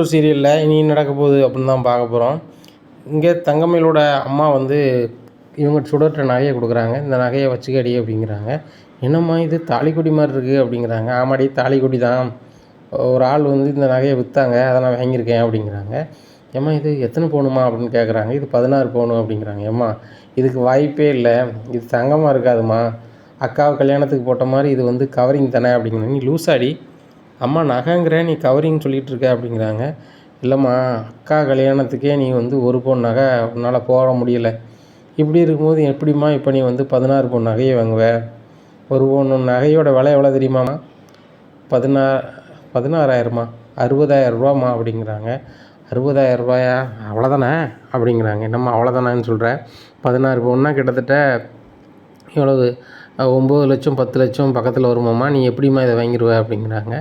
ஒரு சீரியலில் இனி நடக்க போகுது அப்படின்னு தான் பார்க்க போகிறோம் இங்கே தங்கமயிலோட அம்மா வந்து இவங்க சுடர்கிட்ட நகையை கொடுக்குறாங்க. இந்த நகையை வச்சுக்கடி அப்படிங்கிறாங்க. என்னம்மா இது தாலிக்கொடி மாதிரி இருக்குது அப்படிங்கிறாங்க. ஆமாடி தாலிக்கொடி தான். ஒரு ஆள் வந்து இந்த நகையை விற்றாங்க அதை நான் வாங்கியிருக்கேன் அப்படிங்கிறாங்க. ஏம்மா இது எத்தனை போகணுமா அப்படின்னு கேட்குறாங்க இது பதினாறு போகணும் அப்படிங்கிறாங்க. ஏம்மா இதுக்கு வாய்ப்பே இல்லை. இது தங்கமாக இருக்காதும்மா அக்காவை கல்யாணத்துக்கு போட்ட மாதிரி இது வந்து கவரிங் தானே அப்படிங்கிறாங்க. நீ லூசாடி. அம்மா நகைங்கிற நீ கவரிங் சொல்லிகிட்டு இருக்க அப்படிங்கிறாங்க. இல்லைம்மா அக்கா கல்யாணத்துக்கே நீ வந்து ஒரு பவுன் நகை உன்னால் போட முடியல. இப்படி இருக்கும்போது எப்படிம்மா இப்போ நீ வந்து பதினாறு பவுன் நகையை வாங்குவ? ஒரு பவுன் நகையோட விலை எவ்வளோ தெரியுமாம்மா? பதினா பதினாறாயிரமா அறுபதாயிரம் ரூபாம்மா அப்படிங்கிறாங்க. அறுபதாயிரம் ரூபாயா அவ்வளோதானே அப்படிங்கிறாங்க. என்னம்மா அவ்வளோதானான்னு சொல்கிற பதினாறு பவுன்னா கிட்டத்தட்ட எவ்வளவு? ஒம்பது லட்சம் பத்து லட்சம் பக்கத்தில் வருமாம்மா. நீ எப்படிம்மா இதை வாங்கிடுவ அப்படிங்கிறாங்க.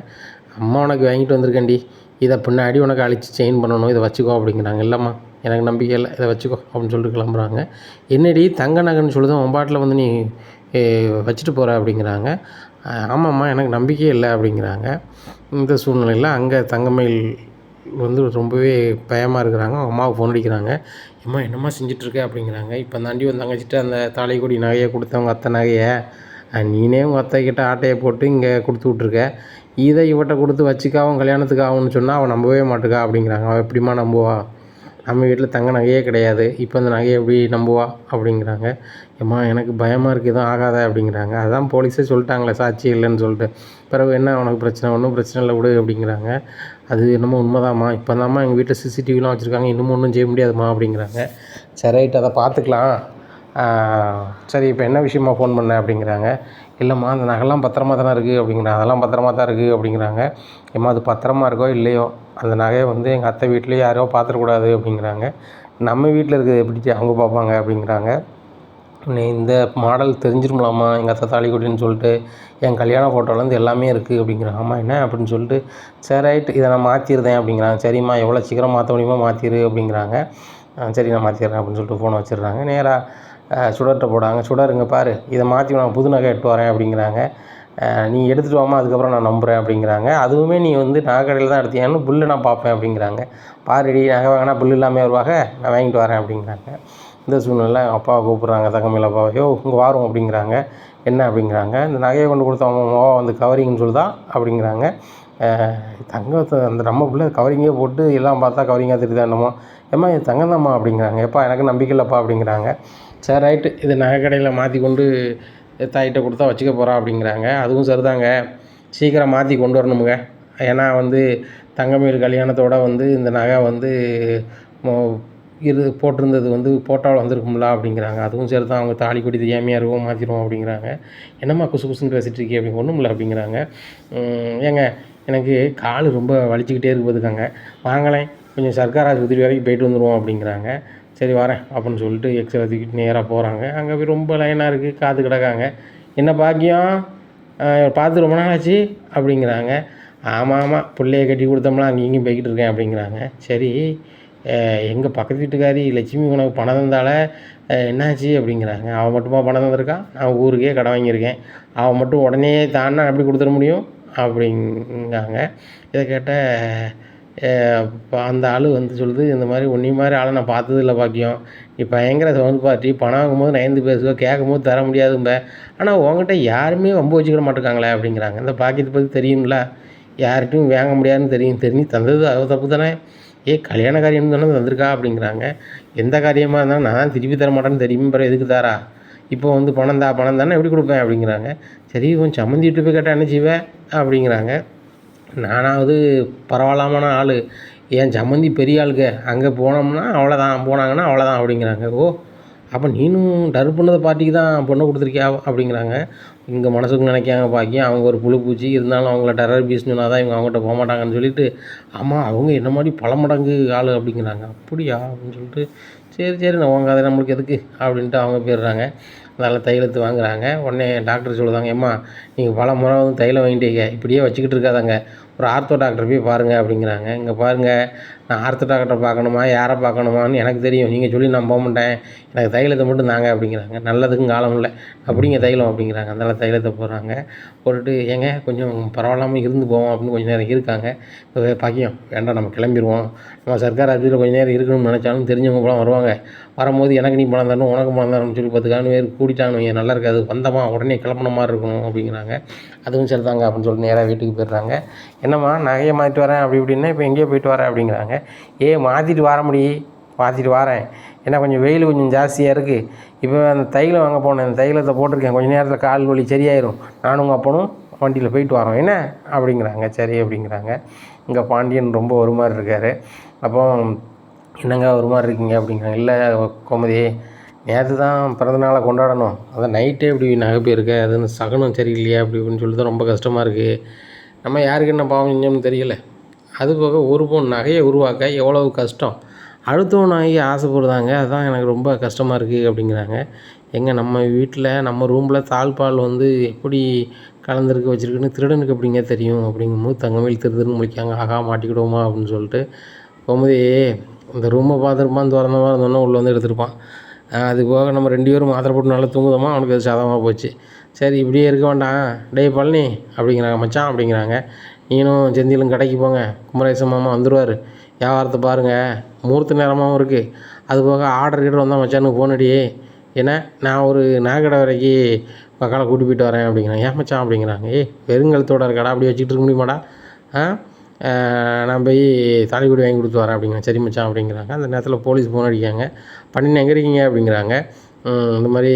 அம்மா உனக்கு வாங்கிட்டு வந்திருக்கேன்டி. இதை பின்னாடி உனக்கு அழிச்சு செயின் பண்ணணும். இதை வச்சுக்கோ அப்படிங்கிறாங்க. இல்லைம்மா எனக்கு நம்பிக்கை இல்லை. இதை வச்சுக்கோ அப்படின்னு சொல்லிட்டு கிளம்புறாங்க. என்னடி தங்க நகைன்னு சொல்லுதான் உன் பாட்டில் வந்து நீ வச்சுட்டு போகிற அப்படிங்கிறாங்க. ஆமாம்மா எனக்கு நம்பிக்கையே இல்லை அப்படிங்கிறாங்க. இந்த சூழ்நிலையில் அங்கே தங்கமயில் வந்து ரொம்பவே பயமாக இருக்கிறாங்க. அவங்க அம்மாவுக்கு ஃபோன் அடிக்கிறாங்க. அம்மா என்னம்மா செஞ்சிட்ருக்க அப்படிங்கிறாங்க. இப்போ தாண்டி வந்து தங்கச்சிட்ட அந்த தாலிக்கொடி நகையை கொடுத்தவங்க அத்தை நகையை. நீனே உங்கள் அத்தை கிட்டே ஆட்டையை போட்டு இங்கே கொடுத்து விட்ருக்க இதை இவட்ட கொடுத்து வச்சுக்காவும் அவன் கல்யாணத்துக்கு ஆகும்னு சொன்னால் அவன் நம்பவே மாட்டுக்கா அப்படிங்கிறாங்க. அவன் எப்படிம்மா நம்புவா நம்ம வீட்டில் தங்க நகையே கிடையாது. இப்போ இந்த நகையை எப்படி நம்புவா? அப்படிங்கிறாங்க. ஏம்மா எனக்கு பயமாக இருக்குது எதுவும் ஆகாத அப்படிங்கிறாங்க. அதான் போலீஸே சொல்லிட்டாங்களே சாட்சி இல்லைன்னு சொல்லிட்டு. பிறகு என்ன உனக்கு பிரச்சனை? ஒன்றும் பிரச்சனை இல்லை விடு அப்படிங்கிறாங்க. அது என்னமோ உண்மைதாம்மா. இப்போ தாம்மா எங்கள் வீட்டில் சிசிடிவிலாம் வச்சுருக்காங்க இன்னமும் ஒன்றும் செய்ய முடியாதும்மா அப்படிங்கிறாங்க. சரி ரைட் அதை பார்த்துக்கலாம். சரி இப்போ என்ன விஷயமா ஃபோன் பண்ண அப்படிங்கிறாங்க. இல்லைம்மா அந்த நகைலாம் பத்திரமா தானே இருக்குது அப்படிங்கிறாங்க அதெல்லாம் பத்திரமா தான் இருக்குது அப்படிங்கிறாங்க. ஏம்மா அது பத்திரமா இருக்கோ இல்லையோ அந்த நகையை வந்து எங்கள் அத்தை வீட்லேயே யாரோ பார்த்துடக்கூடாது அப்படிங்கிறாங்க. நம்ம வீட்டில் இருக்கிறது எப்படி அவங்க பார்ப்பாங்க அப்படிங்கிறாங்க. நீ இந்த மாடல் தெரிஞ்சிருக்கலாமா எங்கள் அத்தை தாலிக்கொடின்னு சொல்லிட்டு என் கல்யாண ஃபோட்டோலேருந்து எல்லாமே இருக்குது அப்படிங்கிறாங்க ஆமாம் என்ன அப்படின்னு சொல்லிட்டு சரி ரைட் இதை நான் மாற்றிருந்தேன் அப்படிங்கிறாங்க. சரிம்மா எவ்வளோ சீக்கிரம் மாற்ற முடியுமோ மாற்றிரு அப்படிங்கிறாங்க. சரி நான் மாற்றிடுறேன் அப்படின்னு சொல்லிட்டு ஃபோனை வச்சிடுறாங்க நேராக சுடர்கிட்ட போடாங்க சுடர் இங்கே பாரு இதை மாற்றி நான் புது நகை எட்டு வரேன் அப்படிங்கிறாங்க. நீ எடுத்துகிட்டு வாமா அதுக்கப்புறம் நான் நம்புகிறேன் அப்படிங்கிறாங்க. அதுவுமே நீ வந்து நகைக்கடையில் தான் எடுத்தியான்னு புல்லு நான் பார்ப்பேன் அப்படிங்கிறாங்க. பாருடி நகை வாங்கினா புல் இல்லாமல் வருவாங்க நான் வாங்கிட்டு வரேன் அப்படிங்கிறாங்க. இந்த சூழ்நிலை அப்பாவை கூப்பிட்றாங்க தகமையில் அப்பாவை யோ இங்கே வாரும் அப்படிங்கிறாங்க. என்ன? அப்படிங்கிறாங்க. இந்த நகையை கொண்டு கொடுத்தவங்க மோவா வந்து கவரிங்னு சொல்லுதான் அப்படிங்கிறாங்க. தங்கத்தை அந்த நம்ம பிள்ளை கவரிங்கே போட்டு எல்லாம் பார்த்தா கவரிங்காக தெரியுதா என்னமோ. ஏம்மா இது தங்கம்தாம்மா அப்படிங்கிறாங்க. எப்பா எனக்கு நம்பிக்கை இல்லைப்பா அப்படிங்கிறாங்க. சரி ரைட்டு இது நகை கடையில் மாற்றி கொண்டு தாயிட்ட கொடுத்தா வச்சுக்க போகிறா அப்படிங்கிறாங்க. அதுவும் சரிதாங்க. சீக்கிரம் மாற்றி கொண்டு வரணுமுங்க. ஏன்னா வந்து தங்கமயில் கல்யாணத்தோட வந்து இந்த நகை வந்து இது போட்டிருந்தது வந்து போட்டோவில் வந்திருக்கும்ல அப்படிங்கிறாங்க. அதுவும் சரி தான் அவங்க தாலி கொடி தெரியாமையாக இருக்கும் மாற்றிடுவோம் அப்படிங்கிறாங்க. என்னம்மா குசு குசுன்னு பேசிகிட்டு இருக்கே அப்படி ஒன்றும் இல்லை அப்படிங்கிறாங்க. ஏங்க எனக்கு கால் ரொம்ப வலிச்சுக்கிட்டே இருக்கு பார்த்துக்கங்க வாங்களேன். கொஞ்சம் சர்க்கார் ஆஸ்பத்திரி வரைக்கும் போயிட்டு வந்துடுவோம் அப்படிங்கிறாங்க. சரி வரேன் அப்படின்னு சொல்லிட்டு எக்ஸ்ரே தூக்கிட்டு நேராக போகிறாங்க அங்கே போய் ரொம்ப லைனாக இருக்குது காத்து கிடக்காங்க. என்ன பாக்கியம்? பார்த்து ரொம்ப நாள் ஆச்சு அப்படிங்கிறாங்க. ஆமாம் ஆமாம் பிள்ளைய கட்டி கொடுத்தோம்னா அங்கே இங்கேயும் போய்கிட்டு இருக்கேன் அப்படிங்கிறாங்க. சரி எங்கள் பக்கத்து வீட்டுக்காரி லட்சுமி உனக்கு பணம் தந்தால என்னாச்சு அப்படிங்கிறாங்க. அவன் மட்டுமா பணம் தந்திருக்கா? நான் ஊருக்கே கடை வாங்கியிருக்கேன். அவன் மட்டும் உடனே தானா எப்படி கொடுத்துட முடியும்? அப்படிங்கிறாங்க இதை கேட்ட அந்த ஆள் வந்து சொல்லுது இந்த மாதிரி உன்னை மாதிரி ஆளை நான் பார்த்தது இல்லை பாக்கியம். நீ பயங்கர சவுண்ட் பார்ட்டி பணம் வாங்கும்போது நயந்து பேசுவோம் கேட்கும்போது தர முடியாதும்ப. ஆனால் உங்ககிட்ட யாருமே வம்பு வச்சுக்கிட மாட்டேங்காங்களே அப்படிங்கிறாங்க. இந்த பாக்கியத்தை பற்றி தெரியும்ல? யார்கிட்டையும் வாங்க முடியாதுன்னு தெரியும். தெரிஞ்சு தந்தது அது தப்பு தானே? ஏ கல்யாண காரியம் தானே தந்திருக்கா அப்படிங்கிறாங்க. எந்த காரியமாக இருந்தாலும் நான் திருப்பி தர மாட்டேன்னு தெரியும். பிறகு எதுக்கு தாரா? இப்போ வந்து பணம் தா பணம் தானே எப்படி கொடுப்பேன் அப்படிங்கிறாங்க. சரி கொஞ்சம் சம்மந்தி விட்டு போய் கேட்டால் என்ன செய்வேன் அப்படிங்கிறாங்க. நானாவது பரவாயில்லாமான ஆள். என் சம்மந்தி பெரிய ஆளுங்க அங்கே போனோம்னா அவ்வளோதான் போனாங்கன்னா அவ்வளோதான் அப்படிங்கிறாங்க. ஓ அப்போ நீனும் டர் பண்ணத பார்ட்டிக்கு தான் பொண்ணை கொடுத்துருக்கியா அப்படிங்கிறாங்க. இங்கே மனசுக்கு நினைக்காங்க பாக்கியம் அவங்க ஒரு புழு பூச்சி. இருந்தாலும் அவங்கள டெரர் பீஸ் சொன்னால் தான் இவங்க அவங்ககிட்ட போக மாட்டாங்கன்னு சொல்லிட்டு ஆமாம் அவங்க என்ன மாதிரி பல மடங்கு ஆள் அப்படிங்கிறாங்க. அப்படியா அப்படின்னு சொல்லிட்டு சரி சரி நான் உங்க அதை நம்மளுக்கு எதுக்கு அப்படின்ட்டு அவங்க போயிடுறாங்க. நல்ல தைலத்து வாங்குறாங்க. உடனே டாக்டர் சொல்லுதாங்க ஏம்மா நீங்கள் பல முறை வந்து தைலம் வாங்கிட்டீங்க. இப்படியே வச்சுக்கிட்டு இருக்காதாங்க. ஒரு ஆர்த்தோ டாக்டர் போய் பாருங்கள் அப்படிங்கிறாங்க. இங்கே பாருங்கள் நான் ஆர்த்தோ டாக்டரை பார்க்கணுமா யாரை பார்க்கணுமான்னு எனக்கு தெரியும். நீங்கள் சொல்லி நான் போக மாட்டேன். எனக்கு தைலத்தை மட்டும் தாங்க அப்படிங்கிறாங்க. நல்லதுக்கும் காலம் இல்லை. அப்படிங்க தைலம் அப்படிங்கிறாங்க. அதனால் தைலத்தை போடுறாங்க. போட்டுட்டு ஏங்க கொஞ்சம் பரவாயில்லாமல் இருந்து போவோம் அப்படின்னு கொஞ்சம் நேரம் இருக்காங்க. இப்போ பாக்கியம். வேண்டாம் நம்ம கிளம்பிடுவோம் நம்ம சர்க்கார் ஆஃபீஸில் கொஞ்சம் நேரம் இருக்கணும்னு நினச்சாலும் தெரிஞ்சவங்க கூட வருவாங்க. வரும்போது எனக்கு நீ பணம் தரணும் உனக்கு பணம் தரணும்னு சொல்லி பத்துக்கான பேர் கூட்டிட்டாங்க நல்லா இருக்காது. வந்தமா உடனே கிளம்புன மாதிரி இருக்கணும் அப்படிங்கிறாங்க. அதுவும் சரிதாங்க அப்படின்னு சொல்லிட்டு நேராக வீட்டுக்கு போயிடுறாங்க. என்னம்மா நகையை மாற்றிட்டு வரேன் அப்படி இப்படின்னா இப்போ எங்கேயோ போயிட்டு வரேன் அப்படிங்கிறாங்க. ஏ மாற்றிட்டு வர முடி மாற்றிட்டு வரேன். ஏன்னா கொஞ்சம் வெயில் கொஞ்சம் ஜாஸ்தியாக இருக்குது இப்போ அந்த தைலம் வாங்க போனேன் அந்த தைலத்தை போட்டிருக்கேன். கொஞ்சம் நேரத்தில் கால் வலி சரியாயிரும். நானும் உங்கள் அப்பனும் வண்டியில் போயிட்டு வரோம். என்ன? அப்படிங்கிறாங்க. சரி அப்படிங்கிறாங்க. இங்கே பாண்டியன் ரொம்ப ஒரு மாதிரி இருக்கார். அப்போ என்னங்க ஒரு மாதிரி இருக்கீங்க அப்படிங்கிறாங்க. இல்லை கோமதி நேற்று தான் பிறந்தநாளை கொண்டாடணும். அதான் நைட்டே இப்படி நகை இருக்க அதுன்னு சகனம் சரியில்லையா அப்படி இப்படின்னு சொல்லி தான் ரொம்ப கஷ்டமாக இருக்குது நம்ம யாருக்கு என்ன பாவம் செஞ்சோம்னு தெரியல. அது போக ஒரு பவுன் நகையை உருவாக்க எவ்வளவு கஷ்டம். அடுத்தவன் நகையை ஆசைப்படுதாங்க அதுதான் எனக்கு ரொம்ப கஷ்டமாக இருக்குது அப்படிங்கிறாங்க. எங்கே நம்ம வீட்டில் நம்ம ரூமில் தாழ்பால் வந்து எப்படி கலந்துருக்கு வச்சுருக்குன்னு திருடனுக்கு எப்படிங்க தெரியும்? அப்படிங்கும்போது தங்கமேல் திருதுன்னு முழிக்காங்க. ஆகா மாட்டிக்கிடுவோமா அப்படின்னு சொல்லிட்டு போகும்போது இந்த ரூமை பார்த்துருப்பான் திறந்தமா இருந்தோன்னே உள்ளே வந்து எடுத்திருப்பான். அது போக நம்ம ரெண்டு பேரும் மாத்திரை போட்டு நல்லா தூங்குதோமா? அவனுக்கு அது சாதகமாக போச்சு. சரி இப்படியே இருக்க வேண்டாம். டேய் பழனி அப்படிங்கிறாங்க. மச்சான் அப்படிங்கிறாங்க. நீனும் செந்திலும் கடைக்கு போங்க. குமரேசன் மாமா வந்துடுவார் வியாபாரத்தை பாருங்கள் முகூர்த்த நேரமாகவும் இருக்குது அது போக ஆர்டர் கீடர் வந்தால் மச்சானுக்கு ஃபோன் அடி. ஏன்னா நான் ஒரு நாகடை வரைக்கும் மக்களை கூட்டி போயிட்டு வரேன் அப்படிங்கிறாங்க. ஏன் மச்சான் அப்படிங்கிறாங்க. ஏய் வெறுங்கலத்தோட இருக்கடா. அப்படி வச்சுக்கிட்டு இருக்க முடியுமாடா? ஆ? நான் போய் தாலிக்கொடி வாங்கி கொடுத்து வரேன் அப்படிங்கிறேன் சரி மச்சான் அப்படிங்கிறாங்க. அந்த நேரத்தில் போலீஸ் ஃபோன் அடிக்காங்க பண்ணின்னு எங்கே இருக்கீங்க? அப்படிங்கிறாங்க. இந்த மாதிரி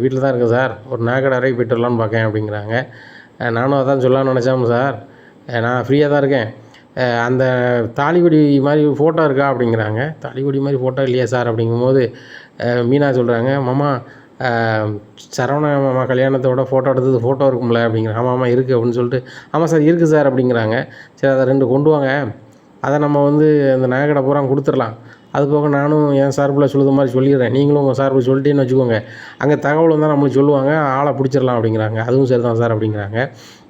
வீட்டில் தான் இருக்கேன் சார். ஒரு நாகடை அறைக்கு போயிட்டு வரலான்னு பார்க்கேன் அப்படிங்கிறாங்க. நானும் அதான் சொல்லலாம்னு நினச்சேன் சார். நான் ஃப்ரீயாக தான் இருக்கேன். அந்த தாலிக்குடி மாதிரி ஃபோட்டோ இருக்கா அப்படிங்கிறாங்க. தாலிக்குடி மாதிரி ஃபோட்டோ இல்லையா சார் அப்படிங்கும்போது மீனா சொல்கிறாங்க மாமா சரவண மாமா கல்யாணத்தோட ஃபோட்டோ எடுத்தது ஃபோட்டோ இருக்கும்ல அப்படிங்கிற ஆமாம் ஆமாம் இருக்குது அப்படின்னு சொல்லிட்டு ஆமாம் சார் இருக்குது சார் அப்படிங்கிறாங்க. சரி அதை ரெண்டு கொண்டு வாங்க. அதை நம்ம வந்து அந்த நகைக்கடை பூரா கொடுத்துர்லாம் அது போக நானும் என் சார்பில் சொல்லுற மாதிரி சொல்லிடுறேன். நீங்களும் உங்கள் சார்பில் சொல்லிட்டேன்னு வச்சுக்கோங்க. அங்கே தகவல் வந்தால் நம்மளுக்கு சொல்லுவாங்க. ஆளை பிடிச்சிடலாம் அப்படிங்கிறாங்க. அதுவும் சரி தான் சார் அப்படிங்கிறாங்க.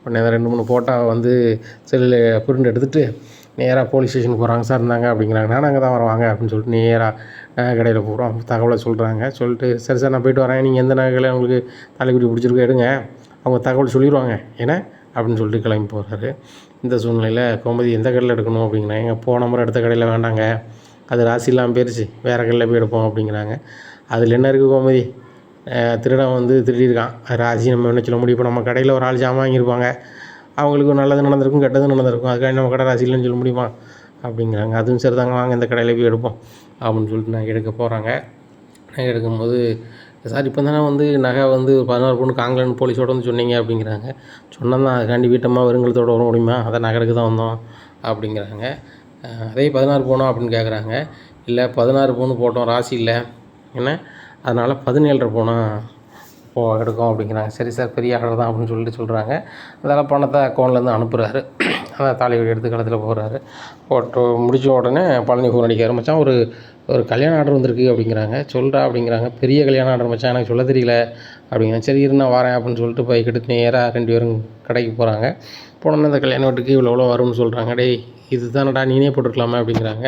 உடனே ரெண்டு மூணு ஃபோட்டோ வந்து செல்லில் பிரிண்ட் எடுத்துகிட்டு நேராக போலீஸ் ஸ்டேஷனுக்கு போகிறாங்க சார் இருந்தாங்க அப்படிங்கிறாங்க. நானும் அங்கே தான் வருவாங்க அப்படின்னு சொல்லிட்டு நேராக கடையில் போகிறோம் தகவலை சொல்கிறாங்க சொல்லிட்டு சரி சார் நான் போயிட்டு வரேன். நீங்கள் எந்த நகைகளை உங்களுக்கு தலைக்குடி பிடிச்சிருக்கோ எடுங்க. அவங்க தகவல் சொல்லிடுவாங்க ஏன்னா அப்படின்னு சொல்லிட்டு கிளம்பி போகிறாரு இந்த சூழ்நிலையில் கோமதி எந்த கடையில் எடுக்கணும்? அப்படிங்கிறாங்க. எங்கள் போன முறை எடுத்த கடையில் வேண்டாங்க. அது ராசி இல்லாமல் போயிடுச்சு வேறு கடையில் போய் எடுப்போம் அப்படிங்கிறாங்க. அதில் என்ன இருக்குது கோமதி? திருடன் வந்து திருடியிருக்கான். ராசி நம்ம என்ன சொல்ல முடியும்? இப்போ நம்ம கடையில் ஒரு ஆள் ஜாமான் வாங்கியிருப்பாங்க. அவங்களுக்கு நல்லது நடந்திருக்கும் கெட்டது நடந்திருக்கும். அதுக்காக நம்ம கடை ராசி இல்லைன்னு சொல்ல முடியுமா? அப்படிங்கிறாங்க. அதுவும் சரி தாங்க வாங்க இந்த கடையில் போய் எடுப்போம் அப்படின்னு சொல்லிட்டு நாங்கள் எடுக்க போகிறாங்க நாங்கள் எடுக்கும்போது சார் இப்போ தானே வந்து நகை வந்து பதினாறு பொண்ணு காங்கலன் போலீஸோட வந்து சொன்னீங்க அப்படிங்கிறாங்க. சொன்னதான் அதுக்காண்டி வீட்டம்மா வெறுங்கலத்தோட வர முடியுமா? அதை நகருக்கு தான் வந்தோம் அப்படிங்கிறாங்க. அதே பதினாறு போனோம் அப்படின்னு கேட்குறாங்க இல்லை பதினாறு பவுன் போட்டோம் ராசி இல்லை. என்ன? அதனால் பதினேழரை போனால் போ எடுக்கும் அப்படிங்கிறாங்க. சரி சார் பெரிய ஆர்டர் தான் அப்படின்னு சொல்லிட்டு சொல்கிறாங்க அதனால் பணத்தை அக்கௌண்ட்லேருந்து அனுப்புகிறாரு அந்த தாலி எடுத்து கடத்தில் போகிறாரு போட்டு முடித்த உடனே பழனி ஃபோன் அடிக்க மச்சான் ஒரு ஒரு கல்யாண ஆர்டர் வந்திருக்கு அப்படிங்கிறாங்க. சொல்கிறா அப்படிங்கிறாங்க. பெரிய கல்யாண ஆர்டர் மச்சான் எனக்கு சொல்ல தெரியல அப்படிங்கிறேன் சரி இருந்தால் நான் வரேன் அப்படின்னு சொல்லிட்டு பைக் எடுத்து நேராக ரெண்டு பேரும் கடைக்கு போகிறாங்க போனோன்னே இந்த கல்யாண வீட்டுக்கு இவ்வளோ இவ்வளோ வரும்னு சொல்கிறாங்க டேய் இது தானடா நீனே போட்டுருக்கலாமே அப்படிங்கிறாங்க.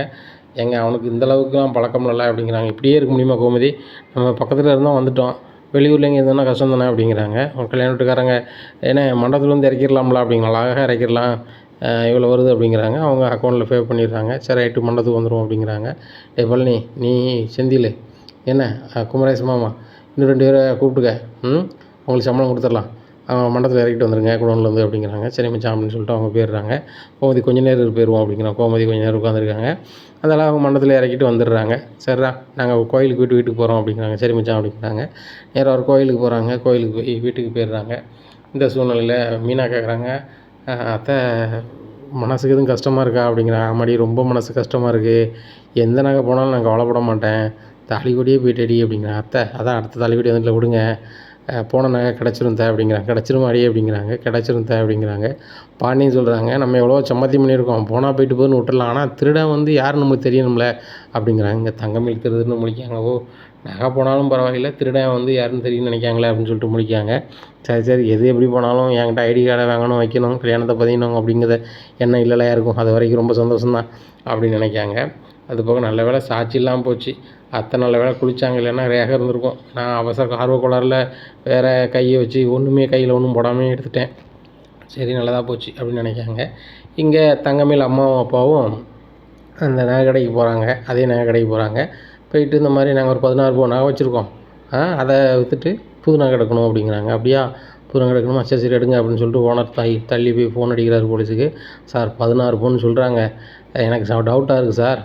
எங்கள் அவனுக்கு இந்த அளவுக்குலாம் பழக்கம் இல்லை அப்படிங்கிறாங்க. இப்படியே இருக்க முடியுமா கோமதி? நம்ம பக்கத்தில் இருந்தோம் வந்துட்டோம். வெளியூரில் எங்கே இருந்தோம்னா கஷ்டம் தானே அப்படிங்கிறாங்க. அவங்க கல்யாண வீட்டுக்காரங்க ஏன்னா மண்டபத்தில் வந்து இறக்கிடலாம்ல அப்படிங்களா? அழகாக இறக்கிடலாம். இவ்வளோ வருது அப்படிங்கிறாங்க. அவங்க அக்கௌண்ட்டில் பே பண்ணிடுறாங்க. சரி ரைட்டு மண்டபத்துக்கு வந்துடும் அப்படிங்கிறாங்க. டே பழனி நீ செந்தில். என்ன? குமரேச மாமா. இன்னும் ரெண்டு பேரை கூப்பிட்டுக்க. ம்? உங்களுக்கு சம்பளம் கொடுத்துடலாம். மண்டபத்தில் இறக்கிட்டு வந்துடுங்க குடோன்லேருந்து அப்படிங்கிறாங்க. சரி மச்சான் அப்படின்னு சொல்லிட்டு அவங்க போயிடுறாங்க. கோமதி கொஞ்ச நேரம் போயிடுவோம் அப்படிங்கிறோம் கோமதி கொஞ்ச நேரம் உட்காந்துருக்காங்க அதெல்லாம் அவங்க மண்டபத்தில் இறக்கிட்டு வந்துடுறாங்க. சரிடா நாங்கள் கோயிலுக்கு வீட்டு வீட்டுக்கு போகிறோம் அப்படிங்கிறாங்க. சரி மச்சான் அப்படிங்கிறாங்க. நேராக ஒரு கோயிலுக்கு போகிறாங்க கோயிலுக்கு போய் வீட்டுக்கு போயிடுறாங்க. இந்த சூழ்நிலையில் மீனா கேட்குறாங்க அத்தை மனசுக்கு எதுவும் கஷ்டமாக இருக்கா? அப்படிங்கிறாங்க. ஆமாடி ரொம்ப மனசு கஷ்டமாக இருக்குது எந்த நகை போனாலும் நான் கவலைப்பட மாட்டேன். தாலிக்கொடியே போயிட்டடி அப்படிங்கிறேன் அத்தை அதான் அடுத்த தாலிக்கொடி வந்துட்டு விடுங்க. போன நகை கிடச்சிரும் தே அப்படிங்கிறாங்க. கிடச்சிரும் அடி அப்படிங்கிறாங்க. கிடச்சிரும் தே அப்படிங்கிறாங்க. பாண்டியன் சொல்கிறாங்க நம்ம எவ்வளோ சம்மத்தி பண்ணியிருக்கோம். போனால் போயிட்டு போதுன்னு விட்டுறலாம். ஆனால் திருடன் வந்து யாருன்னு நம்மளுக்கு தெரியணும்ல அப்படிங்கிறாங்க. இங்கே தங்கமயில் திருடுன்னு முடிக்காங்க ஓ நகை போனாலும் பரவாயில்ல திருடன் வந்து யாருன்னு தெரியும்னு நினைக்காங்களே அப்படின்னு சொல்லிட்டு முடிக்காங்க சரி சரி எது எப்படி போனாலும் என்கிட்ட ஐடி கார்டை வாங்கணும் வைக்கணும் கல்யாணத்தை பதியணும் அப்படிங்கிறத எண்ணம் இல்லைலாம் இருக்கும் அது வரைக்கும் ரொம்ப சந்தோஷம்தான் அப்படின்னு நினைக்காங்க அது போக நல்ல வேளை சாட்சி இல்லாமல் போச்சு. அத்தை நல்ல வேளை குளித்தாங்க இல்லைன்னா ரேக இருந்திருக்கும். நான் அவசர ஆர்வ கோளாறில் வேறு கையை வச்சு ஒன்றுமே கையில் ஒன்றும் போடாமல் எடுத்துட்டேன். சரி நல்லதாக போச்சு அப்படின்னு நினைக்காங்க. இங்கே தங்கமேல் அம்மாவும் அப்பாவும் அந்த நகை கடைக்கு போகிறாங்க அதே நகை கடைக்கு போகிறாங்க போயிட்டு இந்த மாதிரி நாங்கள் ஒரு பதினாறு ரூபா நகை வச்சுருக்கோம். அதை விற்றுட்டு புது நகை எடுக்கணும் அப்படிங்கிறாங்க. அப்படியா? புது நகை எடுக்கணுமா? சரி சரி எடுங்க அப்படின்னு சொல்லிட்டு ஓனர் தாய் தள்ளி போய் ஃபோன் அடிக்கிறார் போலீஸுக்கு. சார் பதினாறு பவுன் சொல்கிறாங்க எனக்கு டவுட்டாக இருக்குது சார்.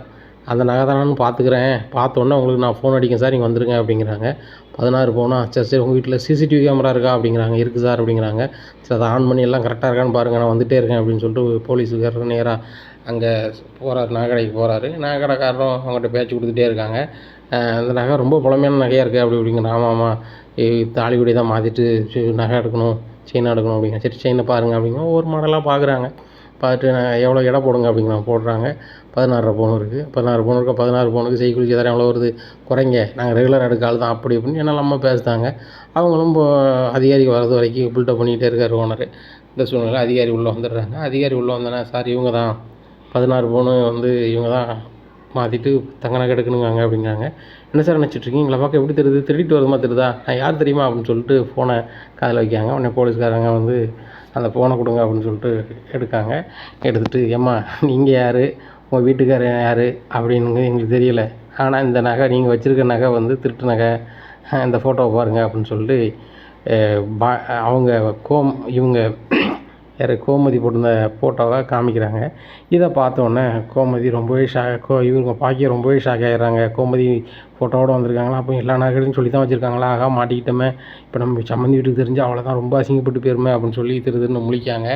அந்த நகை தானான்னு பார்த்துக்கிறேன். பார்த்தோன்னே உங்களுக்கு நான் ஃபோன் அடிக்கேன் சார் நீங்கள் வந்துருங்க அப்படிங்கிறாங்க. பதினாறு பவுனா சரி சரி உங்கள் வீட்டில் சிசிடிவி கேமரா இருக்கா? அப்படிங்கிறாங்க. இருக்குது சார் அப்படிங்கிறாங்க. சரி அதை ஆன் பண்ணி எல்லாம் கரெக்டாக இருக்கான்னு பாருங்கள் நான் வந்துகிட்டே இருக்கேன் அப்படின்னு சொல்லிட்டு போலீஸுக்காரர் நேராக அங்கே போகிறாரு நகைக்கடைக்கு போகிறாரு நகைக்கடைக்காரரும் அவங்ககிட்ட பேச்சு கொடுத்துட்டே இருக்காங்க. அந்த நகை ரொம்ப பழமையான நகையாக இருக்குது அப்படி இப்படிங்கிற ஆமாம் ஆமாம் தாலிக்குடி தான் மாற்றிட்டு நகை எடுக்கணும் செயின் எடுக்கணும் அப்படிங்க. சரி செயினை பாருங்கள் அப்படிங்க. ஒவ்வொரு மாடலாக பார்க்குறாங்க பார்த்துட்டு நான் எவ்வளோ எடை போடுங்க அப்படிங்கிறாங்க போடுறாங்க. பதினாறு பவுன் இருக்குது பதினாறு பவுன் இருக்கா பதினாறு பவுனுக்கு செய்கூலி சேதாரம் எவ்வளோ வருது? குறைங்க. நாங்கள் ரெகுலர் எடுக்க ஆள் தான் அப்படி இப்படின்னு என்ன நம்ம பேசுகிறாங்க அவங்களும் இப்போ அதிகாரி வர்றது வரைக்கும் பில்டப் பண்ணிகிட்டே இருக்கார் ஓனர் இந்த சூழ்நிலை அதிகாரி உள்ளே வந்துடுறாங்க. அதிகாரி உள்ளே வந்தோன்னே சார் இவங்க தான். பதினாறு பவுன் வந்து இவங்க தான் மாற்றிட்டு தங்க நகை எடுக்கணுங்காங்க அப்படிங்கிறாங்க. என்ன சார் நினச்சிட்ருக்கீங்க எங்களை பார்க்க எப்படி தெரியுது? திருடிட்டு வருமா தெரியுதா? நான் யார் தெரியுமா? அப்படின்னு சொல்லிட்டு ஃபோனை காதில் வைக்காங்க உடனே போலீஸ்காரங்க வந்து அந்த ஃபோனை கொடுங்க அப்படின்னு சொல்லிட்டு எடுக்காங்க. எடுத்துகிட்டு ஏம்மா நீங்கள் யார்? உங்கள் வீட்டுக்காரர் யார்? அப்படின்னு எங்களுக்கு தெரியல. ஆனால் இந்த நகை நீங்கள் வச்சுருக்க நகை வந்து திருட்டு நகை. இந்த ஃபோட்டோவை பாருங்கள் அப்படின்னு சொல்லிட்டு பா அவங்க கோம் இவங்க யார் கோமதி போட்டிருந்த ஃபோட்டோவை காமிக்கிறாங்க. இதை பார்த்தோன்னே கோமதி ரொம்பவே ஷாக் கோ இவங்க பாக்கிய ரொம்பவே ஷாக் ஆகிடுறாங்க கோமதி ஃபோட்டோவோடு வந்திருக்காங்களா? அப்போ எல்லா நகைகளையும் சொல்லி தான் வச்சுருக்காங்களா? ஆகா மாட்டிக்கிட்டோமே. இப்போ நம்ம சம்மந்தி வீட்டுக்கு தெரிஞ்சு அவ்வளோதான் ரொம்ப அசிங்கப்பட்டு போயிருமே அப்படின்னு சொல்லி திருதுன்னு முழிக்காங்க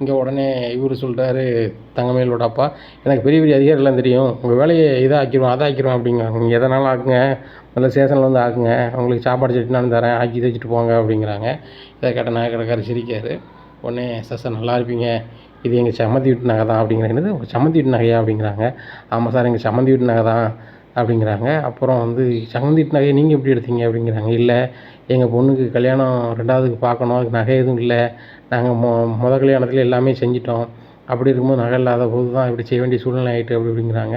இங்கே உடனே இவர் சொல்கிறாரு தங்கமேலோட அப்பா எனக்கு பெரிய பெரிய அதிகாரிலாம் தெரியும். உங்கள் வேலையை இதாக ஆக்கிடுவோம் அதை ஆக்கிடுவோம் அப்படிங்கிறாங்க. நீங்கள் எதனாலும் ஆக்குங்க. முதல்ல சேஷனில் வந்து ஆக்குங்க. உங்களுக்கு சாப்பாடு சட்டி நான் தரேன். ஆக்கி வச்சுட்டு போங்க அப்படிங்கிறாங்க. இதை கேட்ட நகை கடைக்காரர் சிரிக்காரு உடனே சார் சார் நல்லா இருப்பீங்க. இது எங்கள் சம்மந்தி வீட்டு நகை தான் அப்படிங்கிறாங்க என்னது உங்கள் சம்மந்தி வீட்டு நகையா அப்படிங்கிறாங்க. ஆமாம் சார் எங்கள் சம்மந்தி வீட்டு நகை தான் அப்படிங்கிறாங்க. அப்புறம் வந்து சம்மந்தி வீட்டு நகையை நீங்கள் எப்படி எடுத்தீங்க? அப்படிங்கிறாங்க. இல்லை எங்கள் பொண்ணுக்கு கல்யாணம் ரெண்டாவதுக்கு பார்க்கணும். அதுக்கு நகை எதுவும் இல்லை. நாங்கள் மொ முத கல்யாணத்தில் எல்லாமே செஞ்சிட்டோம். அப்படி இருக்கும்போது நகை இல்லாத போது தான் இப்படி செய்ய வேண்டிய சூழ்நிலை ஆகிட்டு அப்படி அப்படிங்கிறாங்க.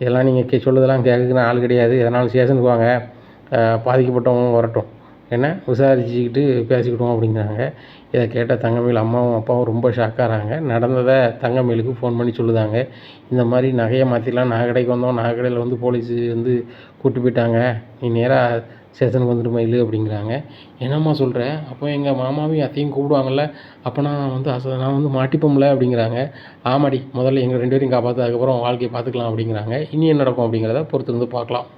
இதெல்லாம் நீங்கள் கே சொல்லுதெல்லாம் கேட்கறதுக்கு ஆள் கிடையாது. எதனாலும் ஸ்டேஷனுக்கு வாங்க பாதிக்கப்பட்டவங்க வரட்டும். என்ன? விசாரிச்சுக்கிட்டு பேசிக்கிட்டோம் அப்படிங்கிறாங்க. இதை கேட்ட தங்கமயில் அம்மாவும் அப்பாவும் ரொம்ப ஷாக்காகிறாங்க நடந்ததை தங்கமயிலுக்கு ஃபோன் பண்ணி சொல்லுதாங்க. இந்த மாதிரி நகையை மாற்றிடலாம் நாகடைக்கு வந்தோம். நாகடையில் வந்து போலீஸு வந்து கூட்டி போயிட்டாங்க. நீ நேராக ஸ்டேஷனுக்கு வந்துட்டு மயில் அப்படிங்கிறாங்க. என்னம்மா சொல்கிற அப்போ எங்கள் மாமாவையும் அத்தையும் கூப்பிடுவாங்கல்ல. அப்போ நான் வந்து அச நான் வந்து மாட்டிப்போம்ல அப்படிங்கிறாங்க. ஆமாடி முதல்ல எங்கள் ரெண்டு பேரையும் காப்பாற்று அதுக்கப்புறம் வாழ்க்கையை பார்த்துக்கலாம் அப்படிங்கிறாங்க. இனி என்ன நடக்கும் அப்படிங்கிறத பொறுத்திருந்து பார்க்கலாம்.